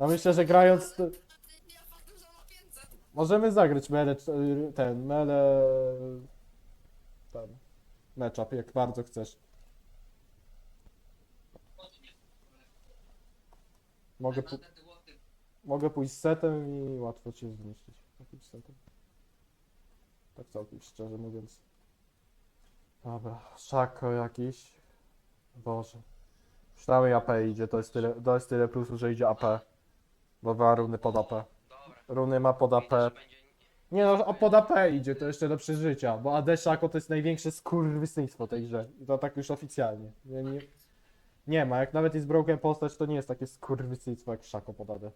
No myślę, że grając... to- Ja faktycznie że ma 500. Możemy zagrać mele, ten, mele... Ten... Matchup, jak bardzo chcesz. Mogę, pu- mogę pójść z setem i łatwo cię zniszczyć. Setem. Tak całkiem szczerze mówiąc. Dobra, szako jakiś. Boże. Przynajmniej AP idzie, to jest tyle, to jest tyle plusu, że idzie AP. Bo ma runy pod AP. Dobra. Runy ma pod AP. Widać, że będzie... Nie no, a pod AP idzie, to jeszcze do przeżycia, bo AD Szako to jest największe skurwysyństwo tej grze. I to tak już oficjalnie. Nie, nie, nie ma, jak nawet jest broken postać, to nie jest takie skurwysyństwo jak Szako pod AD.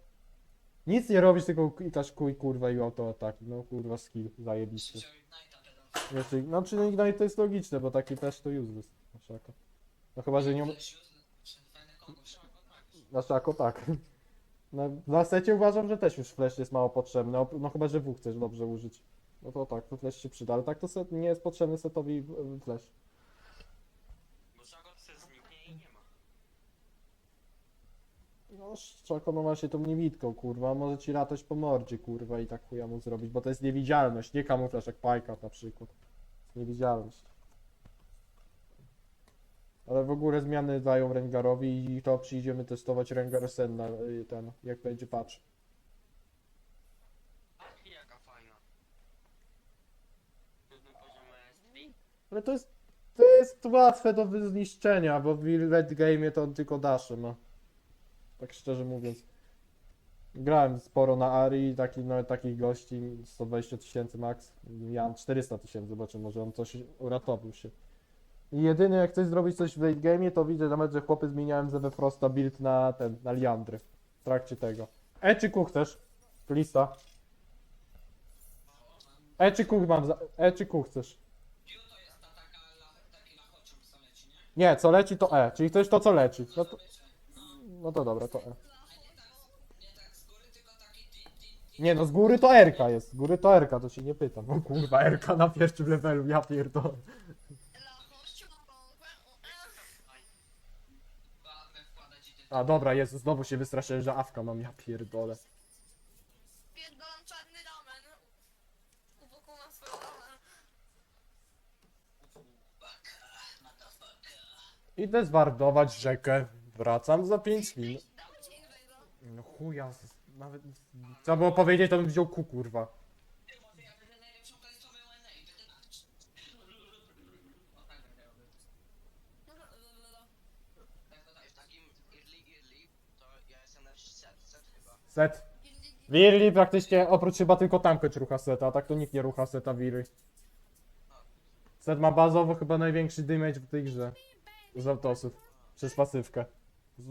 Nic nie robisz, tylko klikasz kuj, kurwa i autoataki. No kurwa skill, zajebisty. Znaczy, no czy Ignite to jest logiczne, bo taki też to useless. Na Szako. No chyba, że nie... tak. Na Szako tak. Na, na secie uważam, że też już flash jest mało potrzebny, op- no chyba, że W chcesz dobrze użyć. No to tak, to flash się przyda, ale tak to set, nie jest potrzebny setowi y, flash. Bo Szako se zniknie i nie ma. No Szako no właśnie tą niewidką, kurwa, może ci latać po mordzie, kurwa i tak chuja mu zrobić, bo to jest niewidzialność, nie kamuflaż jak Pajka na przykład. Niewidzialność. Ale w ogóle zmiany dają Rengarowi i to przyjdziemy testować Rengar Sen na y, ten, jak będzie patch. Jaka fajna. Trudny poziom maestrii? Ale to jest, to jest łatwe do zniszczenia, bo w late game to on tylko dasze ma. Tak szczerze mówiąc. Grałem sporo na Ari taki, no, takich gości 120 tysięcy max. Ja mam 400 tysięcy, zobaczę, może on coś uratował się. I jedynie jak chcesz zrobić coś w late game, to widzę nawet, że chłopy zmieniałem ze Frosta build na ten, na Liandry. W trakcie tego. E czy Q chcesz? Lista. E czy Q mam za... E Q chcesz? Nie? Co leci to E, czyli chcesz to co leci. No to, no. to dobra, to E. Nie no, z góry to Erka jest, z góry to Erka, to się nie pytam. O kurwa, Erka na pierwszym levelu, ja pierdolę. Łapę wkładać i ty- A dobra, Jezu, znowu się wystraszyłem, że awka mam, ja pierdolę. Pierdolam czarny ramen. U boku mam swój ramen. Idę zwardować rzekę, wracam za 5 minut. Ci. No chuja, z- nawet... Trzeba było powiedzieć, to bym wziął ku, kurwa. Ty, bo ja będę najlepszą planetową NA i będę nasz. O tak będę robił. Tak, to tak. W takim early early to ja jestem na set, set chyba. Set. Wirli praktycznie, oprócz chyba tylko Tamkocz rucha seta, a tak to nikt nie rucha seta Wirli. Set ma bazowo chyba największy damage w tej grze. Z autosów. Przez pasywkę. Z-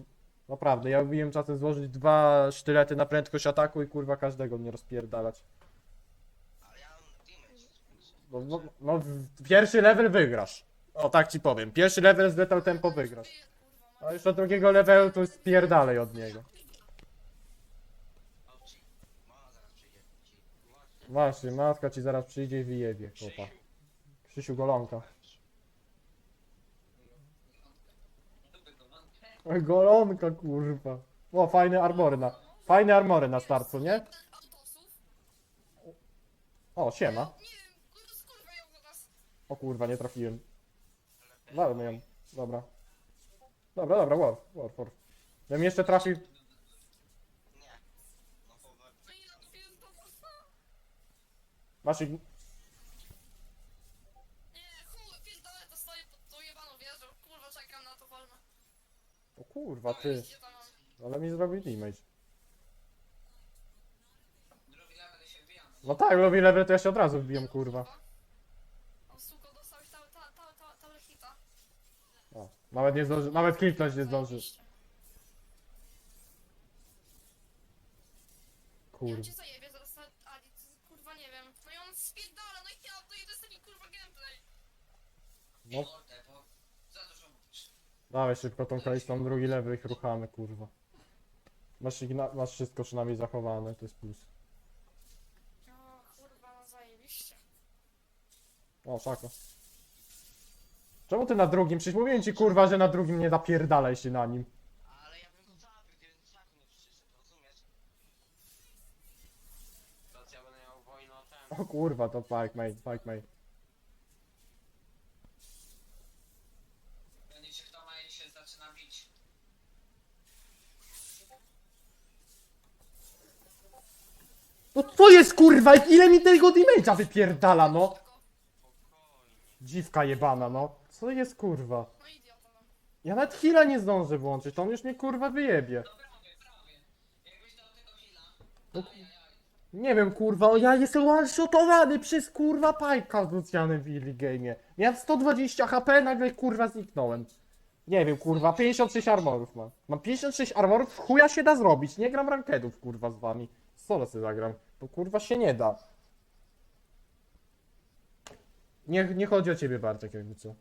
Naprawdę, ja lubiłem czasem złożyć dwa sztylety na prędkość ataku i kurwa każdego mnie rozpierdalać. No, no, no pierwszy level wygrasz. O tak ci powiem. Pierwszy level z Lethal Tempo wygrasz. A już od drugiego levelu to jest pierdalej od niego. Auci. Mama zaraz przyjdzie. Ci. Właśnie. Matka ci zaraz przyjdzie i wyjebie, chłopa. Krzysiu Golonka. Golonka, kurwa. O, fajne armory na... Fajne armory na starcu, nie? O, siema. Nie wiem. O kurwa, nie trafiłem. Walmy ją. Dobra. Dobra, dobra, war, war, war. Żebym jeszcze trafił... Masz ich... Nie, chuj, pierdolę, to stoję pod tą jebaną. Kurwa, czekam na to wolno. O kurwa, ty. Mam? Ale mi zrobił damage. Drugi level się. No tak, lubi level, to ja się od razu wbijam, kurwa. O, suko, dostałeś ta, ta, ta, ta, ta hita. O, nawet nie zdąży, nawet kliknąć nie zdąży. Ja Kurwa. cię zajebie No. Dawaj szybko tą kalistą, drugi lewy ich ruchamy, kurwa. Masz, masz wszystko przynajmniej zachowane, to jest plus. Tak, no kurwa, no zajebiście. O, szako. Czemu ty na drugim? Przecież mówiłem ci, kurwa, że na drugim nie zapierdalaj się na nim. Ale ja bym go zabił, gdybym sam nie przyszedł, rozumiesz? To ja będę miał wojnę o ten. O kurwa, to pike mate, pike mate. No co jest kurwa, ile mi tego damage'a wypierdala, no? Dziwka jebana, no. Co jest kurwa? Ja nawet heal'a nie zdążę włączyć, to on już mnie kurwa wyjebie. No. Nie wiem kurwa, o, ja jestem one-shotowany przez kurwa Pajka z Lucianem w early game'ie. Miałem 120 HP, nagle kurwa zniknąłem. Nie wiem kurwa, 56 armorów mam. Mam 56 armorów, chuja się da zrobić, nie gram rankedów kurwa z wami. Solo sobie zagram, to kurwa się nie da. Nie, nie chodzi o ciebie Bartek jakby co.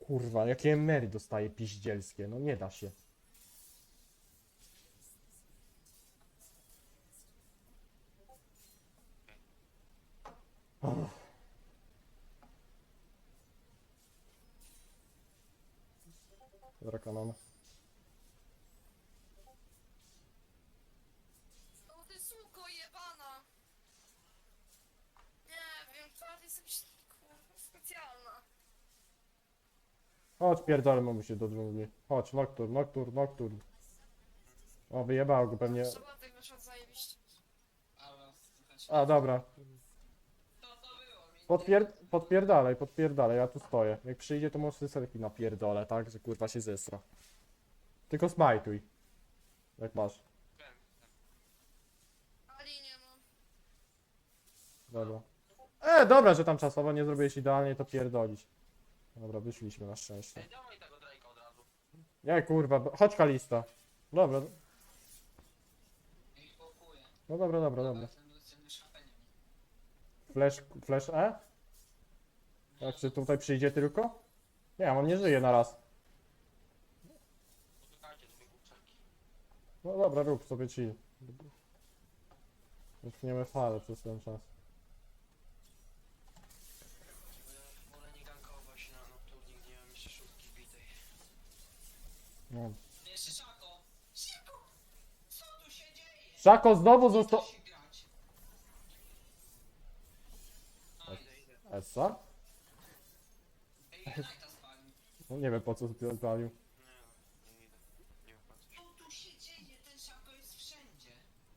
Kurwa, jakie emery dostaje piździelskie, no nie da się. Dobra, kanon. No ty suko jebana. Nie wiem, to jest jakaś kurwa specjalna. Chodź, pierdolmy mu się do dżungli. Chodź, Noctur, Noctur, Noctur. O, wyjebało go pewnie. Zajebiście. A, dobra. To to było mi. Podpier podpierdalaj, podpierdalaj, ja tu stoję. Jak przyjdzie, to może selfie napierdolę, tak? Że kurwa się zesra. Tylko smajtuj. Jak masz. Wiem, Ali nie. Dobra. E, dobra, że tam czasowo nie zrobiłeś idealnie, to pierdolić. Dobra, wyszliśmy na szczęście. Ej, dawaj tego Drake'a od razu. Nie, kurwa, bo- chodź Kalista. Dobra, pokuje. no dobra, dobra, dobra. Flash, flash E? Jak czy tutaj przyjdzie tylko? Nie, on nie żyje na raz. Poczekajcie. No dobra, rób sobie chill. Wypchniemy falę przez ten czas. Bo ja wolę nie gankować na nocturnie, gdzie mam jeszcze szóstki bitej. No. Szako. Co tu się dzieje? Szako znowu został... się. Essa? No nie wiem po co. Nie opłaca się. Co tu się dzieje? Ten Szako jest wszędzie.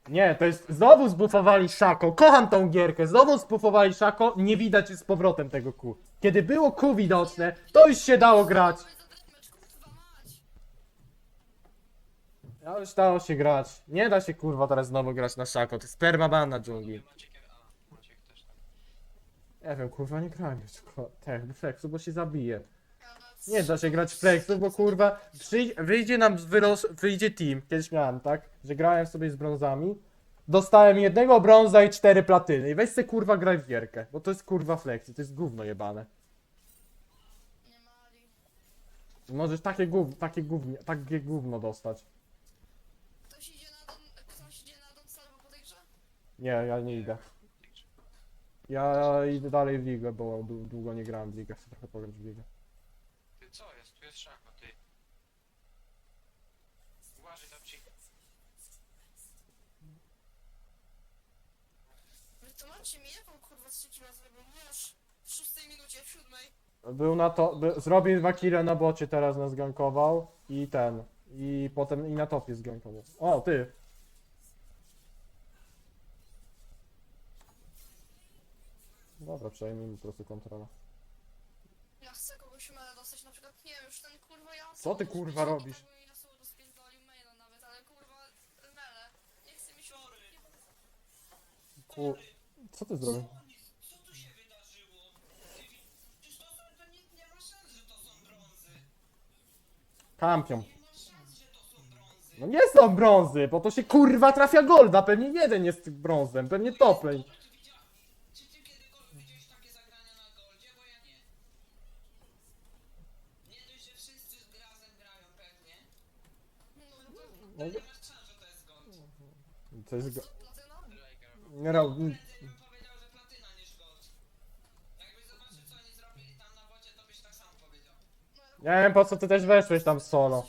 Nie, to jest... Znowu zbufowali Szako. Kocham tą gierkę. Znowu zbufowali Szako. Nie widać z powrotem tego Q. Kiedy było Q widoczne, to już się dało grać. To jest za damage, kurwa mać. Ja już dało się grać. Nie da się kurwa teraz znowu grać na Szako. To jest permaban na dżungli. Maciek, a, Maciek też. Nie wiem, kurwa nie grałem już tylko tak, flexu, bo się zabije. Nie da się grać w flexu, bo kurwa przyj- wyjdzie nam wyros- wyjdzie team. Kiedyś miałem, tak? Że grałem sobie z brązami. Dostałem jednego brąza i cztery platyny. I weź se kurwa graj w gierkę, bo to jest kurwa flexi, to jest gówno jebane. Możesz takie gówno, takie gówno, takie gówno dostać. Nie, ja nie idę. Ja idę dalej w ligę, bo dłu- długo nie grałem w ligę, chcę trochę pograć w ligę. Ty co jest? Tu jest szako, ty. Uważaj, dobrze. Wy to macie mi jaką kurwa trzeci raz? Już w szóstej minucie, w siódmej. Był na to, by, zrobił dwa kile na bocie, teraz nas gankował i ten. I potem i na topie zgankował. O, ty! Dobra, przejmijmy po prostu kontrolę. Ja chcę kogoś maila dostać, na przykład, nie wiem, już ten kurwa ja... Co ty, kurwa, robisz? Ja sobie rozpierdolił maila nawet, ale kurwa, mele. Nie chce mi się... Ku... Co ty zrobił? Co tu się wydarzyło? Przecież to są, to nie, nie ma szans, że to są brązy. Kampią. Nie ma szans, że to są brązy. No nie są brązy, bo to się kurwa trafia golda. Pewnie jeden jest brązem, pewnie toplej. Tak samo powiedział. No, ja Nie wiem po co ty też weszłeś tam solo.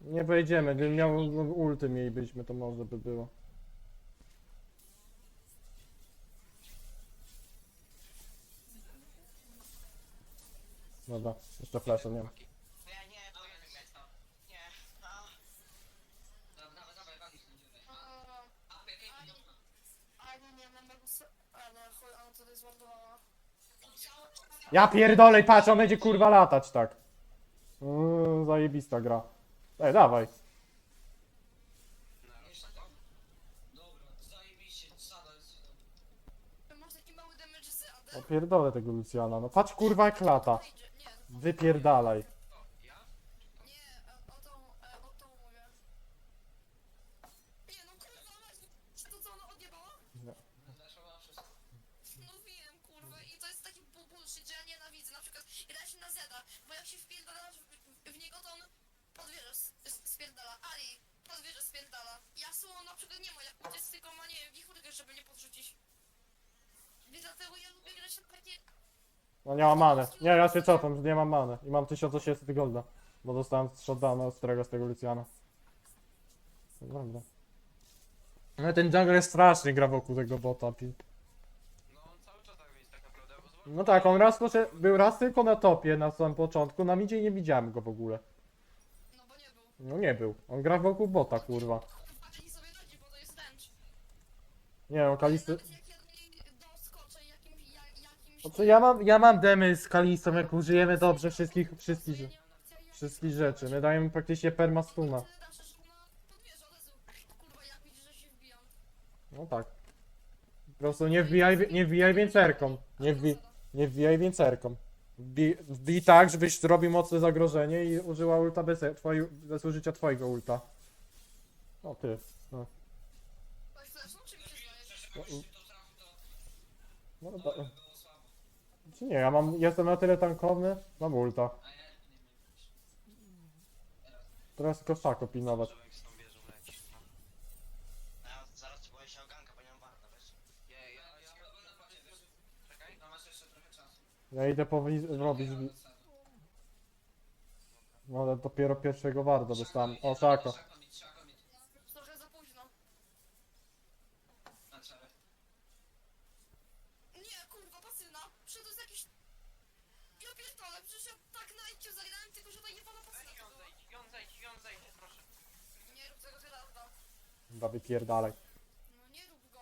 Nie wejdziemy, gdybym miał ulty mielibyśmy, to może by było. Dobra, jeszcze flasha nie ma. Nie, nie, to jest mieć to. Nie. A, Dobra, dawaj, dawaj, walić tę dziurę. A, A, piekej, dobra. a nie, nie, mam Megusa. A no chuj, ona tutaj zładowała. Ja pierdolę, patrz, on będzie kurwa latać tak. Yy, zajebista gra. Ej, dawaj. Masz AD? Opierdolę tego Luciana, no patrz kurwa jak lata. Wypierdalaj. to, ja? nie, e, o tą, e, o tą mówię. Nie no kurwa, weź, to co ona odjebała? Zaszła wszystko. No wiem, kurwa, i to jest taki bu- bullshit, że ja nienawidzę. Na przykład gra się na Zeda, bo jak się wpierdalasz w, w niego, to on podwieże s- s- spierdala. Ali, podwieże spierdala. Yasuo na przykład nie ma, jak gdzieś tylko ma, nie wiem, wichurkę, żeby nie podrzucić. Więc dlatego ja lubię grać na takie... No nie mam many. Nie, ja się cofam, nie mam many. I mam 1800 golda. Bo dostałem shotdowna ostrego z tego Luciana. No Dobra. No ten jungle jest strasznie gra wokół tego bota. pi- No on cały czas tak jest tak naprawdę. bo zobacz- No tak, on raz poszedł, był raz tylko na topie na samym początku, na midzie i nie widziałem go w ogóle. No bo nie był. No nie był. On gra wokół bota, kurwa. Nie sobie radzi, bo to jest tęcz. Nie, no Kalisty... jakimś... Znaczy ja mam, ja mam demy z Kalistą, jak użyjemy dobrze wszystkich, wszystkich, wszystkich rzeczy. My dajemy praktycznie permastuna. No tak. Po prostu nie wbijaj, nie wbijaj więcerką. Nie, wbi, nie wbijaj więcerką. Wbij, wbij tak, żebyś zrobił mocne zagrożenie i użyła ulta bez, twoi, bez użycia twojego ulta. O ty. No, Weź fleszą, czy nie, ja mam, jestem na tyle tankowny, mam ulta. Teraz. Tylko szako pilnować. No. Ja idę powi- robić, wi- no ale dopiero pierwszego warda dostałem. O, szako mit. No, trochę za późno. Na czele. Nie, kurwa, pasyna. Przecież to jest jakiś... Ja pierdolę, przecież ja tak na IQ zagrałem, tylko że ta jebana pasyna Weź to ją była. zejdź, ją zejdź, ją zejdź, proszę. Nie rób tego Geralda. Chyba wypierdalaj. No nie rób go.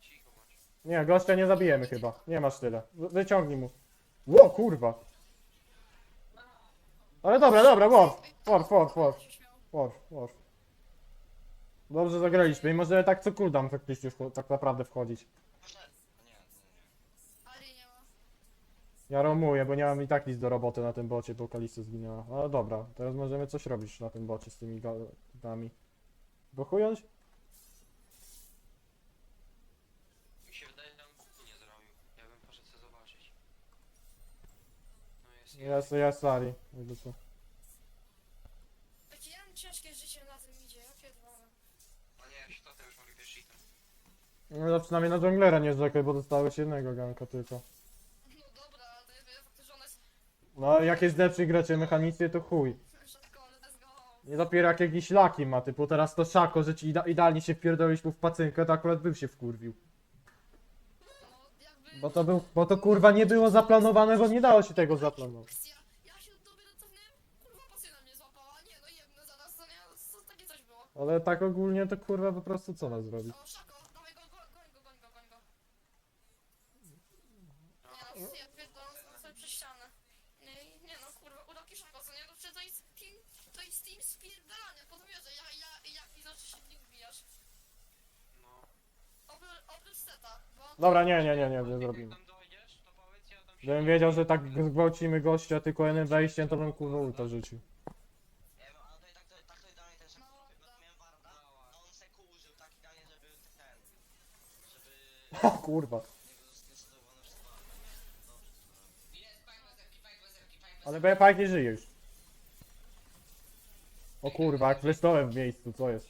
Cicho bądź. Nie, gościa nie zabijemy chyba. Nie masz tyle. Wy- Wyciągnij mu. Ło, kurwa. Ale dobra, dobra, warf. Warf, warf, warf. się śmiał. Warf, warf. Dobrze zagraliśmy i możemy tak co cooldown faktycznie tak naprawdę wchodzić. Nie, nie, nie. Ali nie ma. Ja romuję, bo nie mam i tak nic do roboty na tym bocie, bo Kalisto zginęła. Ale dobra, teraz możemy coś robić na tym bocie z tymi gadami. Bo chująć? Mi się wydaje, że on głupi nie zrobił. Ja bym poszedł sobie zobaczyć. Jest, jest Sari. Jakby co. Jakie ja mam ciężkie życie na tym idzie, ja pierdolę. No nie, to już mogli i ten. No to przynajmniej na junglera nie rzekaj, bo dostałeś jednego ganka tylko. No dobra, ale to jest fakt, że ona jest No jak jest lepszy gracze mechanicznie, to chuj. rzadko, ale let's go. Nie dopiero jak jakieś laki ma, typu teraz to szako, że ci ida idealnie się wpierdolić mu w pacynkę, to akurat był się wkurwił. Bo to był, bo to kurwa nie było zaplanowane, bo nie dało się tego zaplanować. Akcja. Ja się dopiero cofnąłem, kurwa pasyna mnie złapała. Nie no, jedno zaraz, to nie, co, takie coś było. Ale tak ogólnie to kurwa po prostu co ma zrobić? O, szako, dawaj go, go, goń go, goń go, goń go. No, Nie no, ja pierdolę sobie przez ścianę. Nie, nie no, kurwa, uroki szako, co nie? No przecież to jest team, to jest team spierdalania, podwierzę, ja, ja, jak widzę, że się w nim wbijasz. no. Oprócz, oprócz seta, bo... Dobra, nie, nie, nie, nie, nie zrobimy. Gdybym wiedział, że tak zgwałcimy gościa tylko jednym wejściem, to bym kurwa ulta rzucił. O kurwa. Ale. Bepajk nie żyje już. O kurwa, jak wlesnąłem w miejscu, co jest?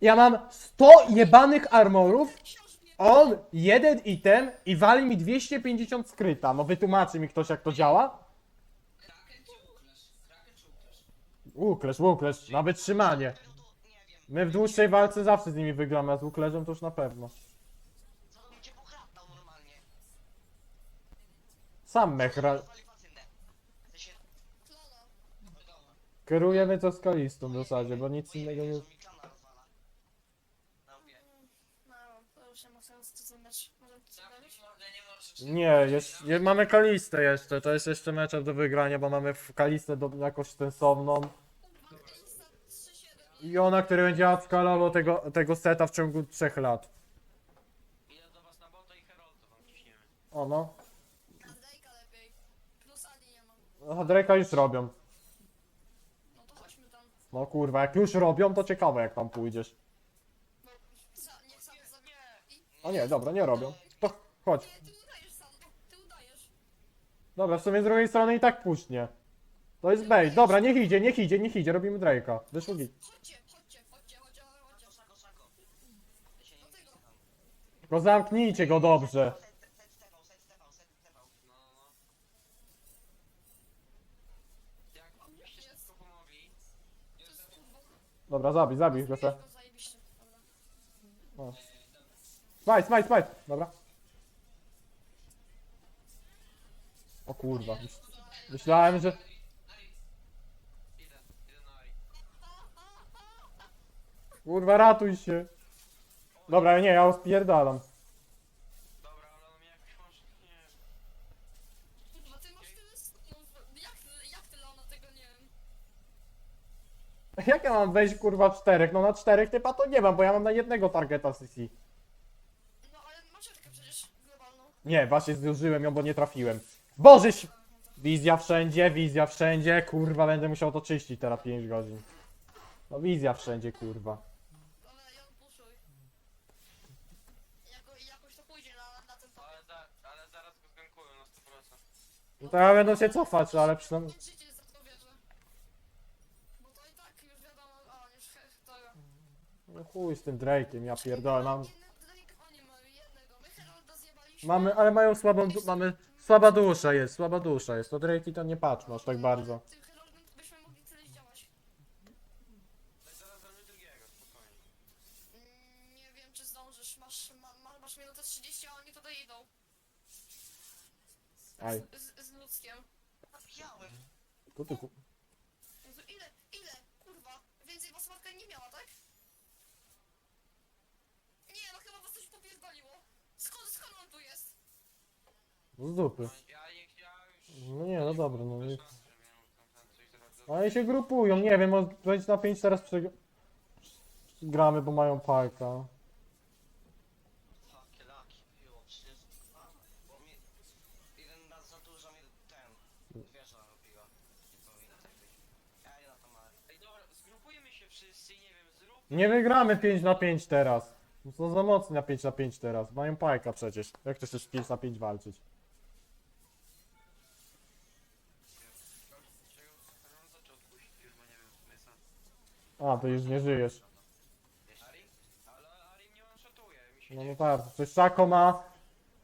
Ja mam 100 jebanych armorów, on jeden item i wali mi 250 skryta. No wytłumaczy mi ktoś jak to działa? Uklesz? Uklesz? Na wytrzymanie. My w dłuższej walce zawsze z nimi wygramy, a z łuklerzem to już na pewno. Sam mechra... Kierujemy to skalistą w zasadzie, bo nic innego nie... Jezu, mi klana rozwala. Na łbie. No, to już nie ma sensu to zamierz. Może coś Zamknij robić? mordę, nie jest, je, mamy kalistę jeszcze, to jest jeszcze mecz do wygrania, bo mamy w kalistę do, jakoś sensowną. Kurwa, Insta 3-7. I ona, który będzie odskalował tego, tego seta w ciągu 3 lat. Idę do was na bota i Herolda wam ciśniemy. O no. Drake'a lepiej. Plus Adi nie mam. A Drake'a już robią. No to chodźmy tam. No kurwa, jak już robią, to ciekawe jak tam pójdziesz. Sa, niech sam. I... O nie, dobra, nie robią. To chodź. Nie, Dobra, w sumie z drugiej strony i tak pusznie. To jest bait. Dobra, niech idzie, niech idzie, niech idzie, robimy Drake'a. Wyszło git. Chodźcie, chodźcie, chodźcie. Tylko zamknijcie go dobrze. Dobra, zabij, zabij go se. Go. Smite, smite, smite. Dobra. O kurwa. myśl- Myślałem, że... Kurwa, ratuj się. Dobra, nie, ja spierdalam. Dobra, ale on mnie jakoś może, nie Kurwa, ty masz tyle stunów. Jak, jak ty Leona tego nie wiem? Jak ja mam wejść kurwa w czterech? No na czterech typa to nie mam, bo ja mam na jednego targeta CC. No ale masz rękę przecież globalną. Nie, właśnie zużyłem ją, bo nie trafiłem. Bożyś! Wizja wszędzie, wizja wszędzie, kurwa, będę musiał to czyścić teraz 5 godzin. No wizja wszędzie, kurwa. Ale ją puszuj. Jako, jakoś to pójdzie na, na ten Ale, za, ale zaraz go zgankują na 100%. No to ja będę się cofać, ale przynajmniej... Nie życie to wierzę. Bo to i tak już wiadomo, a już he, to... No chuj z tym Drake'iem, ja pierdolę, mam... Drake oni mają jednego, my Herolda zjebaliśmy. Mamy, ale mają słabą, du- mamy... Słaba dusza jest, słaba dusza jest, to Drake'i to nie patrzmy aż tak bardzo. Tym byśmy mogli. No i zaraz drugiego, spokojnie. Mm, Nie wiem czy zdążysz, masz, ma, ma, masz minutę 30, a oni tutaj idą. Aj. Z, z, z ludzkiem. Zabijałem. Tu ty, ku- Jezu, ile, ile, kurwa, więcej was matka nie miała, tak? Nie, no chyba was coś popierdoliło. Skąd, skąd on tu jest? Z dupy. No. No nie, no dobra, no coś zrobią. Oni się grupują, nie wiem, może być na 5 teraz prze... gramy, bo mają parka. Takie za dużo mi ten... Nie tak być. Ej, dobra, zgrupujmy się wszyscy i nie wiem. Nie wygramy 5 na 5 teraz. Są za mocni na 5 na 5 teraz. Mają pajka przecież. Jak chcesz 5 na 5 walczyć? A, to już nie żyjesz. Ale one-shotuje, mi się No, nie no tak, przecież Szako ma...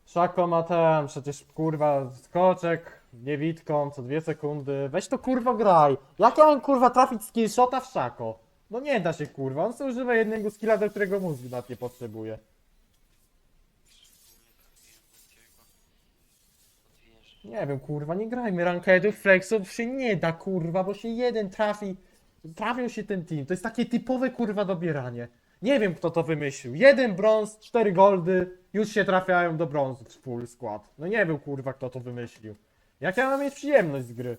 Szako ma ten, przecież kurwa skoczek, niewidką, co dwie sekundy. Weź to kurwa graj. Jak ja mam kurwa trafić skillshota w Szako? No nie da się kurwa, on sobie używa jednego skilla, do którego mózg nawet nie potrzebuje. Nie wiem, kurwa, nie grajmy rankedów, flexów się nie da, kurwa, bo się jeden trafi. Trafią się ten team. To jest takie typowe, kurwa, dobieranie. Nie wiem, kto to wymyślił. Jeden brąz, cztery goldy, już się trafiają do brązu w full skład. No nie wiem, kurwa, kto to wymyślił. Jak ja mam mieć przyjemność z gry?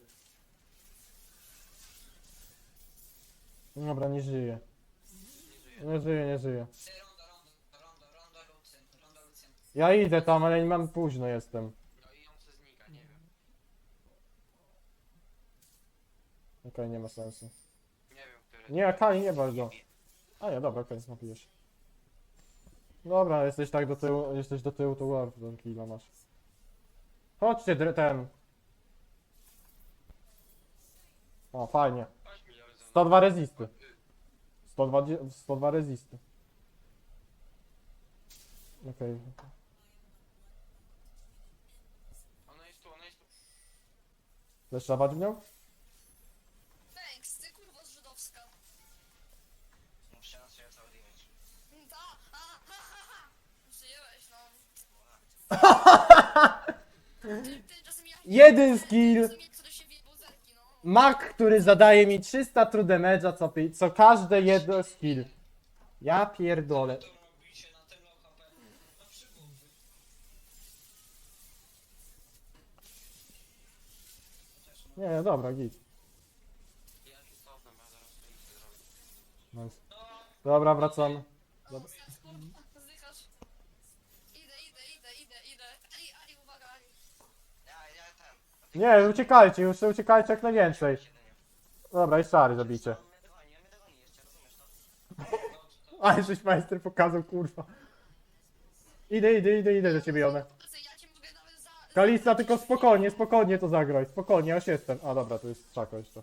Dobra, nie żyje. Nie żyje, nie żyje. Ronda, ronda, ronda, ronda. Ja idę tam, ale nie mam późno jestem. No i on znika, nie wiem. Okej, nie ma sensu. Nie który... Nie, nie bardzo. A nie, dobra, okej, napijesz. Dobra, jesteś tak do tyłu, jesteś do tyłu, to warp ten kilo masz. Chodźcie, ten. O, fajnie. Chodź mi, Lorenzon. 102 rezisty. 102, dzie- 102 rezisty. Okej. Ona jest tu, ona jest tu. Chcesz szabać w nią? Jeden skill. No. Mak, który zadaje mi 300 true damage'a co, pi- co każde jedno skill. Ja pierdolę. HP. No. Nie, dobra, git. Dobra, zjadł, kurwa, zdychasz. Idę, idę, idę, idę, idę. Ali, Ali, uwaga, Ali. Ja, ja ten. Nie, uciekajcie, już uciekajcie jak najwięcej. Dobra, i szary zabicie. Ale żeś majster pokazał, kurwa. Idę, idę, idę, idę do ciebie, one. Kurczę, Ja ci mogę nawet za... Kalista, tylko spokojnie, spokojnie to zagraj. Spokojnie, ja już jestem. A dobra, to jest szako jeszcze.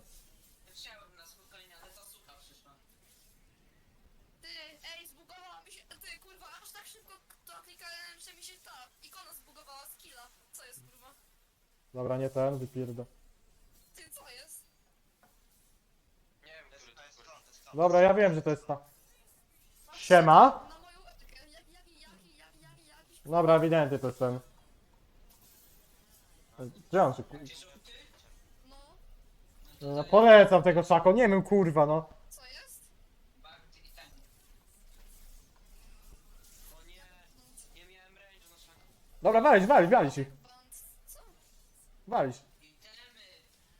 Dobra, nie ten, wypierda. Ty, co jest? Nie wiem, który to jest. Dobra, ja wiem, że to jest ta. Siema. Dobra, ewidentnie to jest ten. Gdzie on się ku-? No, Polecam tego szako, nie wiem, kurwa, no. co jest? O nie, nie. Dobra, walić, walić, walić ich.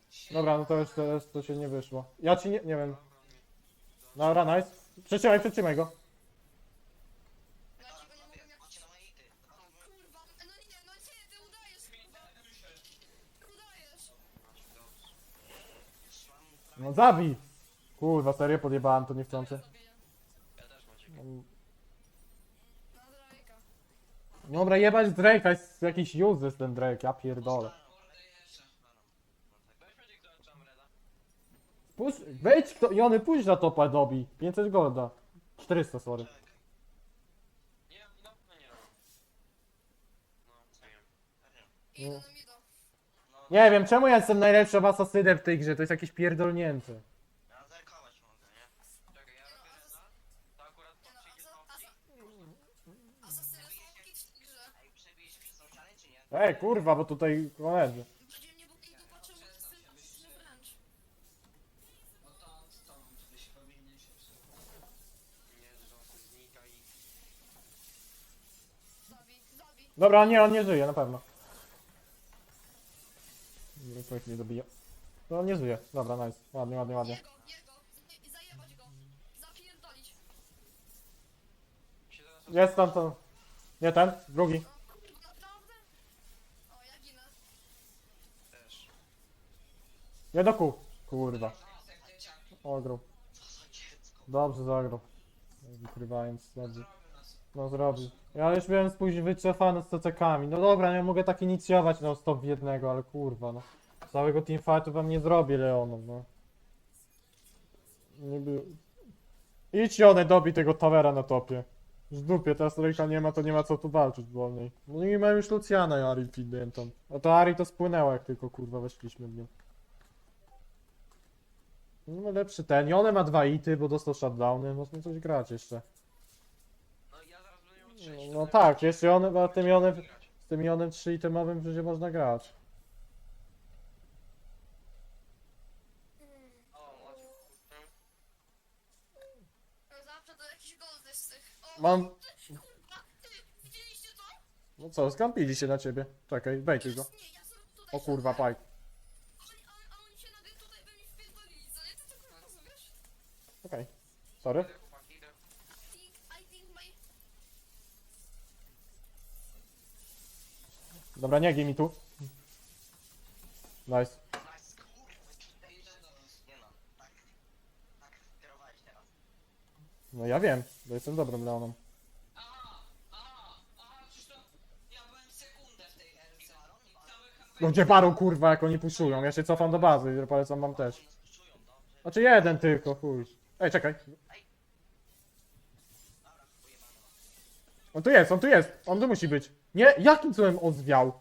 Się- Dobra, no to już teraz to się nie wyszło. Ja ci nie, nie wiem. Dobra, nice. Przytrzymaj, przytrzymaj go. No nie no nie, no ty udajesz, No zabij. Kurwa, serio, podjebałem to niechcący. Na Drake'a. Dobra, jebać Drake'a, jest jakiś useless ten Drake, ja pierdolę. Mordę jeszcze. Weź będzie kto jam reda. Puść, wejdź kto, Jony, pójdź na topa dobi. 500 golda. 400, sorry. Czekaj. Nie, no, no nie robię. No, wiem. No, Nie czemu ja jestem najlepszym asasynem w tej grze, to jest jakieś pierdolnięte. Ja zerkować mogę, nie? Czekaj, ja robię reda. To akurat Nie no, przyjdzie asa, smoki. asa, asasyny są kit w tej grze. Ej, przebijesz przez tą ścianę, czy nie? Ej, kurwa, bo tutaj koledzy. Dobra, nie, on nie żyje, na pewno. Dobra, Człowiek. No on nie żyje. Dobra, nice. Ładnie, ładnie, ładnie. Jego, jego. I zajebać go. Zapierdolić. Się zaraz Jest tam to. Nie ten, drugi. No naprawdę? O, ja ginę. też. Nie do kół. Kurwa. Dziecko? Dobrze zagrał. Wykrywając, dobrze. No zrobił. Ja już byłem później wycofany z TCK-ami. No dobra, nie mogę tak inicjować no stop w jednego, ale kurwa no. Całego teamfightu wam nie zrobię Leonom, no. Nie by... Idź one dobij tego towera na topie. Z dupie, teraz Rejka nie ma, to nie ma co tu walczyć wolniej. No i mam już Luciana i Ari Pidentą. A to Ari to spłynęło jak tylko kurwa weszliśmy w nią. No lepszy ten. I one ma dwa ity, bo dostał shutdowny. Można coś grać jeszcze. No ja zaraz będę miał trzeci. No tak, jeśli one, a tym Jonem, z tym Jonem 3 itemowym przecież można grać. No Zawsze to jakiś goldy z tych. O, Mam, ty, kurwa, ty, widzieliście to? no co, skampili się na ciebie. Czekaj, bejtuj go. Nie, ja sobie tutaj O kurwa, paj. A oni, a, a oni się nagle tutaj by mi wpierdolili, co nie? Ty to kurwa rozumiesz? Okej, sorry. Idę, chłopaki, idę. Think, I think my... Dobra, nie gij mi tu. Nice. No, ja wiem, bo jestem dobrym Leonem. No gdzie parą kurwa, jak oni puszują. Ja się cofam do bazy polecam wam też. Znaczy jeden tylko, chuj. Ej, czekaj. On tu jest, on tu jest, on tu musi być. Nie, jakim cudem on zwiał?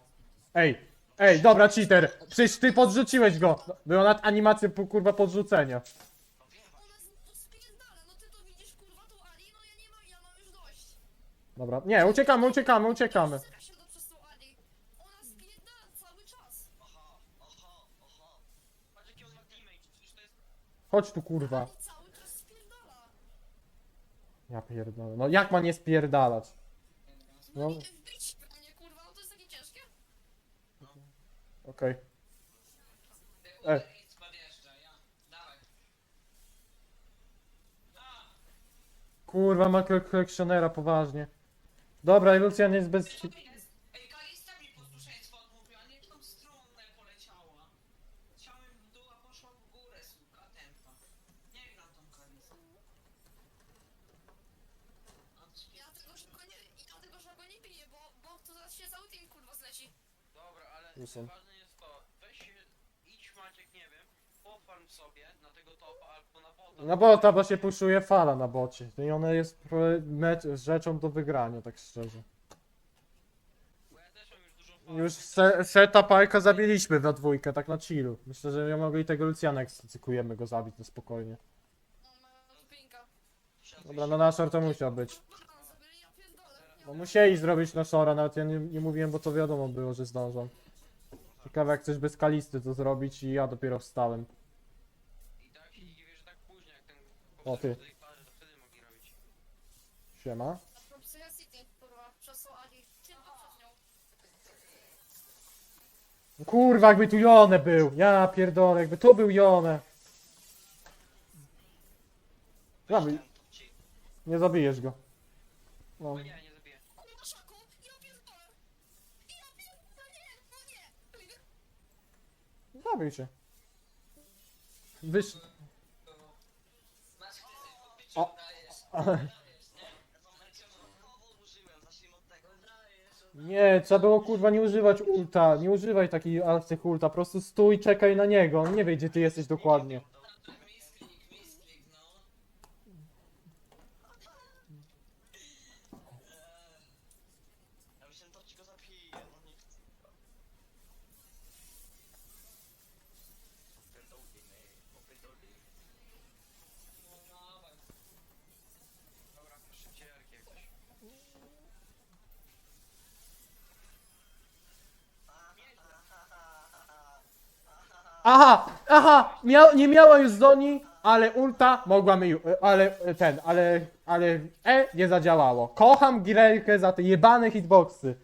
Ej, ej, dobra, cheater, przecież ty podrzuciłeś go. Była nad animacją, po, kurwa, podrzucenia. No spierdala, no ty to widzisz kurwa tą Ali, no ja nie mam, ja mam już dość. Dobra, nie, uciekamy, uciekamy, uciekamy. Chodź tu, kurwa. Ja pierdolę, no jak ma nie spierdalać? No, I wbić we mnie, kurwa, no to jest takie ciężkie. okej. Ty E. uder i podjeżdża, ja. Dawaj. Kurwa, ma kolekcjonera, poważnie. Dobra, i Lucian jest bez... co to jest? Ej, Kalista mi posłuszeństwo odmówiła, nie w tą stronę poleciała. Chciałem w dół, a poszła w górę, suka, tempa. Nie gram tą Kalistą. Ja tego szybko nie, ja tego szybko nie biję, bo, bo to zaraz się cały team, kurwa, zleci. Listen. ważne jest to, weź się, idź Maciek, nie wiem, pofarm sobie na tego topa albo na bota. Na bota, bo się puszuje fala na bocie. I ona jest pro- mecz, rzeczą do wygrania, tak szczerze. Bo ja też mam już dużo farm. Już se, seta pajka zabiliśmy na dwójkę, tak na chillu. Myślę, że ja mogę i tego Luciana ekscytykujemy go zabić na spokojnie. No, pinka. Dobra, no naszor to musiał być. Ja pierdolę. No musieli zrobić naszora, nawet ja nie, nie mówiłem, bo to wiadomo było, że zdążą. Ciekawe jak coś bez kalisty to zrobić i ja dopiero wstałem. I tak się dziwię, że tak późno jak ten... O, ty. tej to wtedy mogli robić. Siema. City, kurwa, przez to Ali. Tylko przez nią. Kurwa, jakby tu Jone był. Ja pierdolę, jakby to był Jone. Zabij, ci. nie zabijesz go. No. O nie, nie użyłem, zacznijmy od tego. Nie, trzeba było kurwa nie używać ulta. Nie używaj takiej akcji ulta. Po prostu stój, czekaj na niego. On nie wie gdzie ty jesteś dokładnie. Aha, aha, miał, nie miała już Zoni, ale ulta mogła mi, ale e, ten, ale, ale E nie zadziałało. Kocham Girelkę za te jebane hitboxy.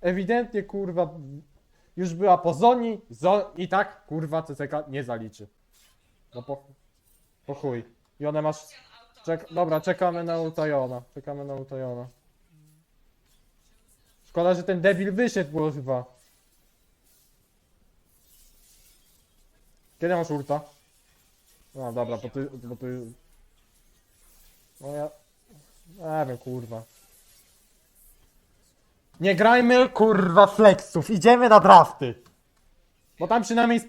Ewidentnie kurwa już była po Zoni zo, i tak kurwa CCK nie zaliczy. No po, po chuj. I one masz, czek, dobra, czekamy na Utajona, czekamy na Utajona. Szkoda, że ten debil wyszedł, bo Kiedy masz ulta? No dobra, bo ty, bo ty... No ja... Nie wiem, kurwa. Nie grajmy, kurwa, flexów. Idziemy na drafty. Bo tam przynajmniej.